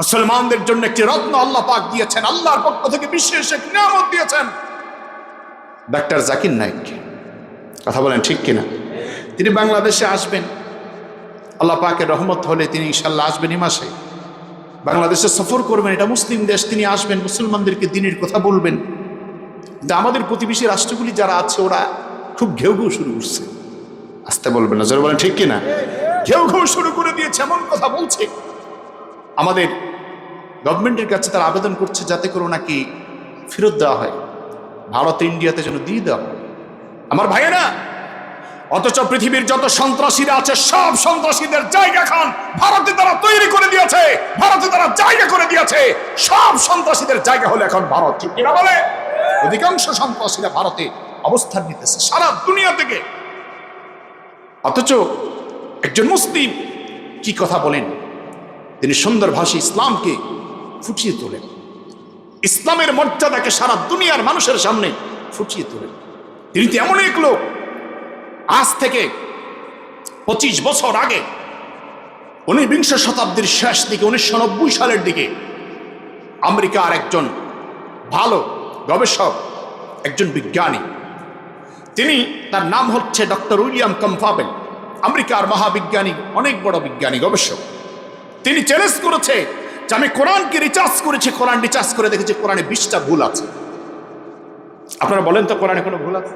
মুসলমানদের জন্য একটি রত্ন আল্লাহ পাক দিয়েছেন, আল্লাহর পক্ষ থেকে বিশেষ এক নিয়ামত দিয়েছেন। ডাক্তার জাকির নাইক কথা বলেন ঠিক কিনা? তিনি বাংলাদেশে আসবেন। আল্লাহ পাকের রহমত হলে তিনি ইনশাল্লাহ আসবেন এই মাসে। বাংলাদেশে সফর করবেন, এটা মুসলিম দেশ, তিনি আসবেন, মুসলমানদেরকে দিনের কথা বলবেন। কিন্তু আমাদের প্রতিবেশী রাষ্ট্রগুলি যারা আছে, ওরা খুব ঘেউ ঘেউ শুরু করছে। আসতে বলবেন না যারা বলেন ঠিক কিনা? ঘেউ ঘেউ শুরু করে দিয়েছে, এমন কথা বলছে। আমাদের গভর্নমেন্টের কাছে তারা আবেদন করছে যাতে করে নাকি ফেরত দেওয়া হয়। ভারত ইন্ডিয়াতে যেন দিয়ে দেওয়া আমার ভাইয়েরা, অথচ পৃথিবীর যত সন্ত্রাসীরা আছে, সব সন্ত্রাসীদের জায়গা খান ভারতে তারা তৈরি করে দিয়েছে, ভারতে তারা জায়গা করে দিয়েছে। সব সন্ত্রাসীদের জায়গা হলো এখন ভারত। ঠিক কিনা বলে? অধিকাংশ সন্ত্রাসীরা ভারতে অবস্থান নিতেছে সারা দুনিয়া থেকে। অথচ একজন মুসলিম কি কথা বলেন? তিনি সুন্দর ভাষী ইসলামকে ফুটিয়ে তোলেন। ইসলামের মর্যাদাকে সারা দুনিয়ার মানুষের সামনে ফুটিয়ে তোলেন। তিনি তো এমন এক লোক। আজ থেকে পঁচিশ বছর আগে ঊনবিংশ শতাব্দীর শেষ দিকে, উনিশশো নব্বই সালের দিকে আমেরিকার একজন ভালো গবেষক, একজন বিজ্ঞানী, তিনি তার নাম হচ্ছে ডক্টর উইলিয়াম কমফাবেল, আমেরিকার মহাবিজ্ঞানী, অনেক বড় বিজ্ঞানী গবেষক। তিনি চ্যালেঞ্জ করেছে যে আমি কোরআনকে রিচার্জ করেছি, কোরআন রিচার্জ করে দেখেছি, কোরআনে বিশটা ভুল আছে। আপনারা বলেন তো কোরআনে কোনো ভুল আছে?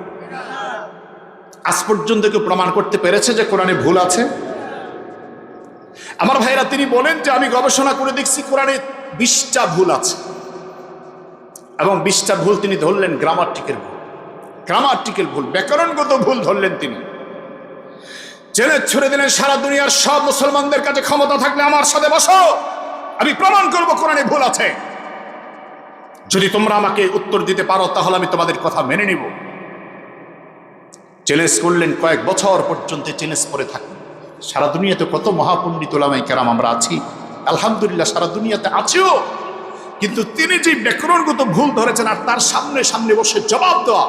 আজ পর্যন্ত কেউ প্রমাণ করতে পেরেছে যে কোরআনে ভুল আছে? আমার ভাইরা তিনি বলেন যে আমি গবেষণা করে দেখছি কোরআনে বিশটা ভুল আছে। এবং বিশটা ভুল তিনি ধরলেন গ্রামাটিকের ভুল। গ্রামাটিকের ভুল, ব্যাকরণগত ভুল ধরলেন তিনি। জেলে ছুড়ে দিলেন সারা দুনিয়ার সব মুসলমানদের কাছে ক্ষমতা থাকলে আমার সাথে বসো। আমি প্রমাণ করব কোরআনে ভুল আছে। যদি তোমরা আমাকে উত্তর দিতে পারো, তাহলে আমি তোমাদের কথা মেনে নিব। চ্যালেঞ্জ করলেন কয়েক বছর পর্যন্ত চ্যালেঞ্জ করে থাকবেন সারা দুনিয়াতে কত মহাপণ্ডিত ওলামাই কেরাম আমরা আছি। আলহামদুলিল্লাহ, সারা দুনিয়াতে আছেও। কিন্তু তিনি যে ব্যাকরণগত ভুল ধরেছেন আর তার সামনে সামনে বসে জবাব দেওয়া,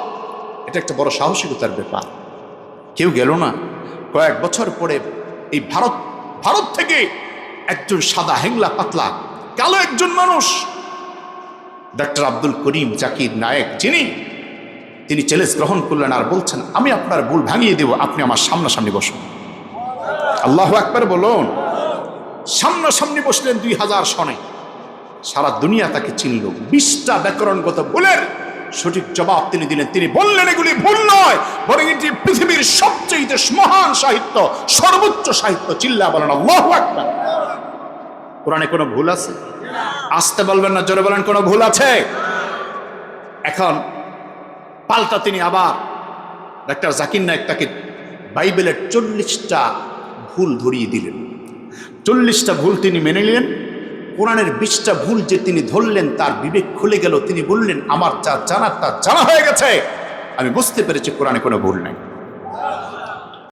এটা একটা বড় সাহসিকতার ব্যাপার। কেউ গেল না। কয়েক বছর পরে এই ভারত ভারত থেকে একজন সাদা হেংলা পাতলা, কালো একজন মানুষ। ডক্টর আব্দুল করিম জাকির নায়েক যিনি, তিনি চ্যালেঞ্জ গ্রহণ করলেন আর বলছেন, আমি আপনার ভুল ভাঙিয়ে দেব, আপনি আমার সামনাসামনি বসুন। আল্লাহ একবার বলুন, সামনাসামনি বসলেন দুই হাজার সনে। সারা দুনিয়া তাকে চিনল। বিশটা ব্যাকরণগত ভুলের সঠিক জবাব তিনি দিলেন। তিনি বললেন, এগুলি ভুল নয়, বরং এটি পৃথিবীর সবচেয়ে মহান সাহিত্য, সর্বোচ্চ সাহিত্য। চিল্লা বলেন, আল্লাহ একবার কোরআনে কোনো ভুল আছে? আসতে বলবেন না, জোরে বলেন, কোনো ভুল আছে? এখন পাল্টা তিনি আবার ডাক্তার জাকির নায়ক তাকে বাইবেলের চল্লিশটা ভুল ধরিয়ে দিলেন। চল্লিশটা ভুল তিনি মেনে নিলেন। কোরআনের বিশটা ভুল যে তিনি ধরলেন, তার বিবেক খুলে গেল। তিনি বললেন, আমার যা জানার তা জানা হয়ে গেছে। আমি বুঝতে পেরেছি কোরআনে কোনো ভুল নাই।